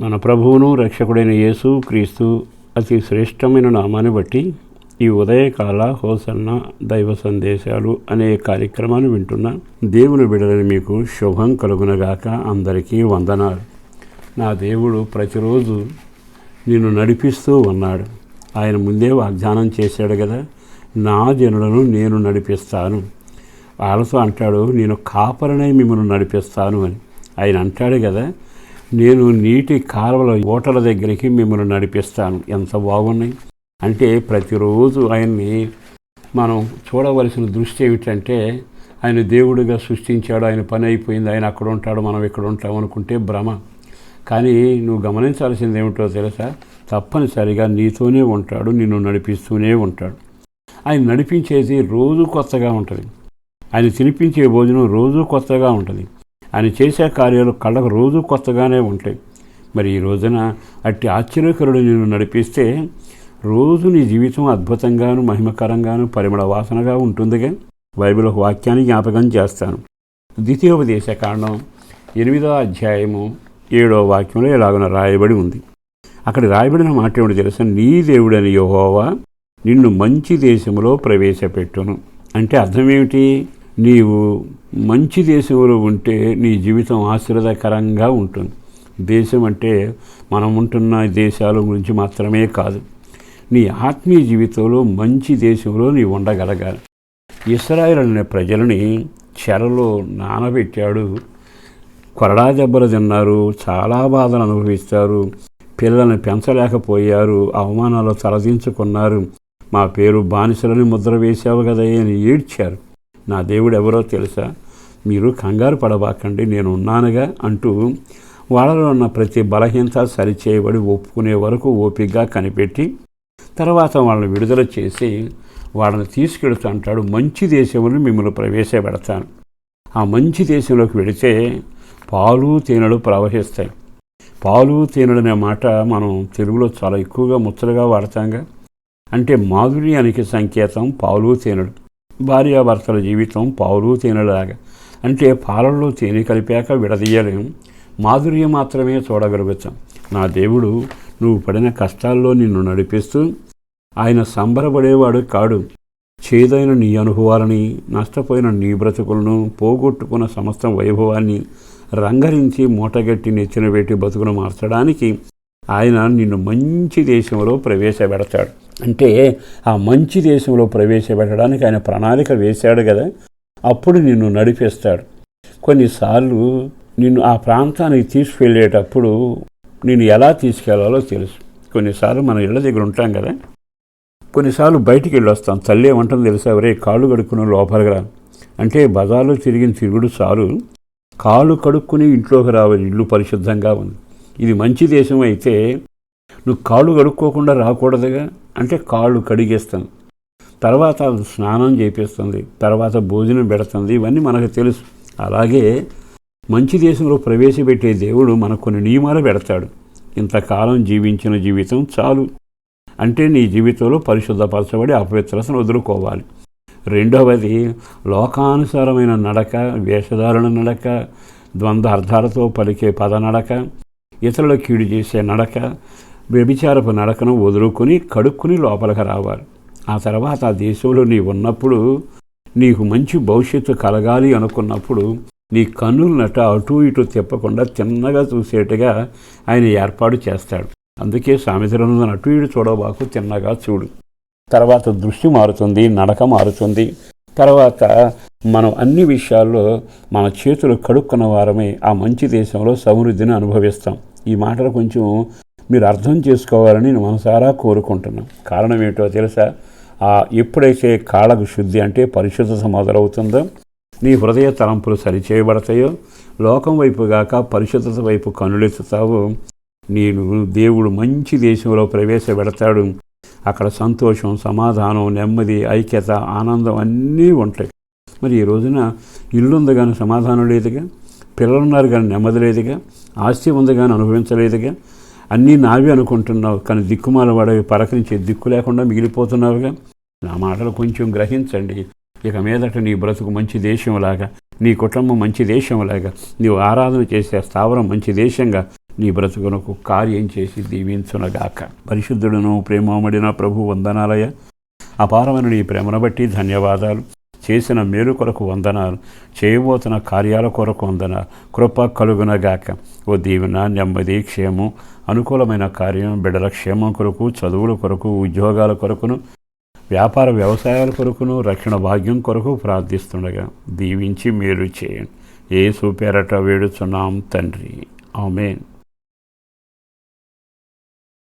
మన ప్రభువును రక్షకుడైన యేసు క్రీస్తు అతి శ్రేష్టమైన నామాన్ని బట్టి ఈ ఉదయకాల హోసన్న దైవ సందేశాలు అనే కార్యక్రమాన్ని వింటున్న దేవుని బిడలని మీకు శుభం కలుగునగాక అందరికీ వందనాలు. నా దేవుడు ప్రతిరోజు నిన్ను నడిపిస్తూ ఉన్నాడు. ఆయన ముందే వాగ్దానం చేశాడు కదా నా జనులను నేను నడిపిస్తాను. వాళ్ళతో అంటాడు నేను కాపరనే మిమ్మల్ని నడిపిస్తాను అని. ఆయన అంటాడు కదా నేను నీటి కాలువల ఓటల దగ్గరికి మిమ్మల్ని నడిపిస్తాను. ఎంత బాగున్నాయి? అంటే ప్రతిరోజు ఆయన్ని మనం చూడవలసిన దృష్టి ఏమిటంటే ఆయన దేవుడిగా సృష్టించాడు ఆయన పని అయిపోయింది ఆయన అక్కడ ఉంటాడు మనం ఇక్కడ ఉంటాం అనుకుంటే భ్రమ. కానీ నువ్వు గమనించాల్సింది ఏమిటో తెలుసా? తప్పనిసరిగా నీతోనే ఉంటాడు నిన్ను నడిపిస్తూనే ఉంటాడు. ఆయన నడిపించేది రోజు కొత్తగా ఉంటుంది. ఆయన తినిపించే భోజనం రోజు కొత్తగా ఉంటుంది. ఆయన చేసే కార్యాలు కళ్ళకు రోజు కొత్తగానే ఉంటాయి. మరి ఈ రోజున అట్టి ఆశ్చర్యకరుడు నిన్ను నడిపిస్తే రోజు నీ జీవితం అద్భుతంగాను మహిమకరంగాను పరిమళ వాసనగా ఉంటుందిగా. బైబిల్ ఒక వాక్యాన్ని జ్ఞాపకం చేస్తాను. ద్వితీయోపదేశ కాండం ఎనిమిదో అధ్యాయము ఏడో వాక్యంలో ఇలాగున రాయబడి ఉంది. అక్కడ రాయబడిన మాట ఏమిటి తెలుసా? నీ దేవుడని యహోవా నిన్ను మంచి దేశంలో ప్రవేశపెట్టును. అంటే అర్థం ఏమిటి? నీవు మంచి దేశంలో ఉంటే నీ జీవితం ఆశీర్వదకరంగా ఉంటుంది. దేశం అంటే మనం ఉంటున్న దేశాల గురించి మాత్రమే కాదు. నీ ఆత్మీయ జీవితంలో మంచి దేశంలో నీవు ఉండగలగాలి. ఇస్రాయల్ అనే ప్రజలని చెరలో నానబెట్టాడు. కొరడా దెబ్బలు తిన్నారు. చాలా బాధలు అనుభవిస్తారు. పిల్లల్ని పెంచలేకపోయారు. అవమానాలు తలదించుకున్నారు. మా పేరు బానిసలని ముద్ర వేశావు కదా అని ఏడ్చారు. నా దేవుడు ఎవరో తెలుసా? మీరు కంగారు పడబాకండి నేను ఉన్నానుగా అంటూ వాళ్ళలో ఉన్న ప్రతి బలహీనత సరిచేయబడి ఒప్పుకునే వరకు ఓపికగా కనిపెట్టి తర్వాత వాళ్ళని విడుదల చేసి వాళ్ళని తీసుకెడుతూ అంటాడు మంచి దేశంలో మిమ్మల్ని ప్రవేశపెడతాను. ఆ మంచి దేశంలోకి వెడితే పాలు తేనెలు ప్రవహిస్తాయి. పాలు తేనెలు అనే మాట మనం తెలుగులో చాలా ఎక్కువగా ముచ్చటగా వాడతాంగా. అంటే మాధుర్యానికి సంకేతం పాలు తేనెలు. భార్యాభర్తల జీవితం పాలు తేనెలాగా. అంటే పాలల్లో తేనె కలిపాక విడదీయలేం. మాధుర్యం మాత్రమే చూడగలుగుతాం. నా దేవుడు నువ్వు పడిన కష్టాల్లో నిన్ను నడిపిస్తూ ఆయన సంబరపడేవాడు కాడు. చేదైన నీ అనుభవాలని నష్టపోయిన నీ బ్రతుకులను పోగొట్టుకున్న సమస్త వైభవాన్ని రంగరించి మూటగట్టి నెచ్చిన పెట్టి బతుకును మార్చడానికి ఆయన నిన్ను మంచి దేశంలో ప్రవేశపెడతాడు. అంటే ఆ మంచి దేశంలో ప్రవేశపెట్టడానికి ఆయన ప్రణాళిక వేశాడు కదా. అప్పుడు నిన్ను నడిపిస్తాడు. కొన్నిసార్లు నిన్ను ఆ ప్రాంతానికి తీసుకెళ్ళేటప్పుడు నేను ఎలా తీసుకెళ్ళాలో తెలుసు. కొన్నిసార్లు మన ఇళ్ళ దగ్గర ఉంటాం కదా. కొన్నిసార్లు బయటికి వెళ్ళి వస్తాం తల్లి ఏమంటుంది తెలుసా? ఎవరే కాళ్ళు కడుక్కుని లోపలికి రా. అంటే బజార్లో తిరిగిన తిరుగుడు చాలు. కాళ్ళు కడుక్కుని ఇంట్లోకి రావాలి ఇల్లు పరిశుద్ధంగా ఉంది. ఇది మంచి దేశం అయితే నువ్వు కాళ్ళు కడుక్కోకుండా రాకూడదుగా. అంటే కాళ్ళు కడిగేస్తాను తర్వాత స్నానం చేపిస్తుంది. తర్వాత భోజనం పెడుతుంది. ఇవన్నీ మనకు తెలుసు. అలాగే మంచి దేశంలో ప్రవేశపెట్టే దేవుడు మనకు కొన్ని నియమాలు పెడతాడు. ఇంతకాలం జీవించిన జీవితం చాలు. అంటే నీ జీవితంలో పరిశుద్ధపరచబడి అపవిత్రతను వదులుకోవాలి. రెండవది లోకానుసారమైన నడక వేషధారణ నడక ద్వంద్వ అర్థాలతో పలికే పద నడక ఇతరుల కీడు చేసే నడక వ్యభిచారపు నడకను వదులుకొని కడుక్కుని లోపలికి రావాలి. ఆ తర్వాత ఆ దేశంలో నీ ఉన్నప్పుడు నీకు మంచి భవిష్యత్తు కలగాలి అనుకున్నప్పుడు నీ కన్నులనట అటు ఇటు తిప్పకుండా తిన్నగా చూసేట్టుగా ఆయన ఏర్పాటు చేస్తాడు. అందుకే సామెతలను అటు ఇటు చూడబాకు తిన్నగా చూడు. తర్వాత దృష్టి మారుతుంది నడక మారుతుంది. తర్వాత మనం అన్ని విషయాల్లో మన చేతులు కడుక్కున్న వారమే ఆ మంచి దేశంలో సమృద్ధిని అనుభవిస్తాం. ఈ మాటలు కొంచెం మీరు అర్థం చేసుకోవాలని నేను మనసారా కోరుకుంటున్నాను. కారణం ఏంటో తెలుసా? ఆ ఎప్పుడైతే కాళ్ళకు శుద్ధి అంటే పరిశుద్ధత మొదలవుతుందో నీ హృదయ తలంపులు సరిచేయబడతాయో లోకం వైపు గాక పరిశుద్ధత వైపు కనులెత్తుతావు నేను దేవుడు మంచి దేశంలో ప్రవేశపెడతాడు. అక్కడ సంతోషం సమాధానం నెమ్మది ఐక్యత ఆనందం అన్నీ ఉంటాయి. మరి ఈ రోజున ఇల్లు ఉంది కానీ సమాధానం లేదుగా పిల్లలున్నారు కానీ నెమ్మది లేదుగా ఆస్తి ఉంది కానీ అనుభవించలేదుగా అన్నీ నావి అనుకుంటున్నావు కానీ దిక్కుమాల వాడవి పలకరించే దిక్కు లేకుండా మిగిలిపోతున్నావుగా? నా మాటలు కొంచెం గ్రహించండి. ఇక మీదట నీ బ్రతుకు మంచి దేశంలాగా నీ కుటుంబం మంచి దేశంలాగా నీవు ఆరాధన చేసే స్థావరం మంచి దేశంగా నీ బ్రతుకునకు కార్యం చేసి దీవించునగాక. పరిశుద్ధుడును ప్రేమమడిన ప్రభు వందనాలయ అపారమైన నీ ప్రేమను బట్టి ధన్యవాదాలు. చేసిన మేలు కొరకు వందనాలు చేయబోతున్న కార్యాల కొరకు వందనాలు. కృప కలుగునగాక. ఓ దీవెన నెమ్మది క్షేమం అనుకూలమైన కార్యం బిడ్డల క్షేమం కొరకు చదువుల కొరకు ఉద్యోగాల కొరకును వ్యాపార వ్యవసాయాల కొరకును రక్షణ భాగ్యం కొరకు ప్రార్థిస్తుండగా దీవించి మేలు చేయండి. ఏ సూపేరట వేడుచున్నాం తండ్రి. ఆమెన్.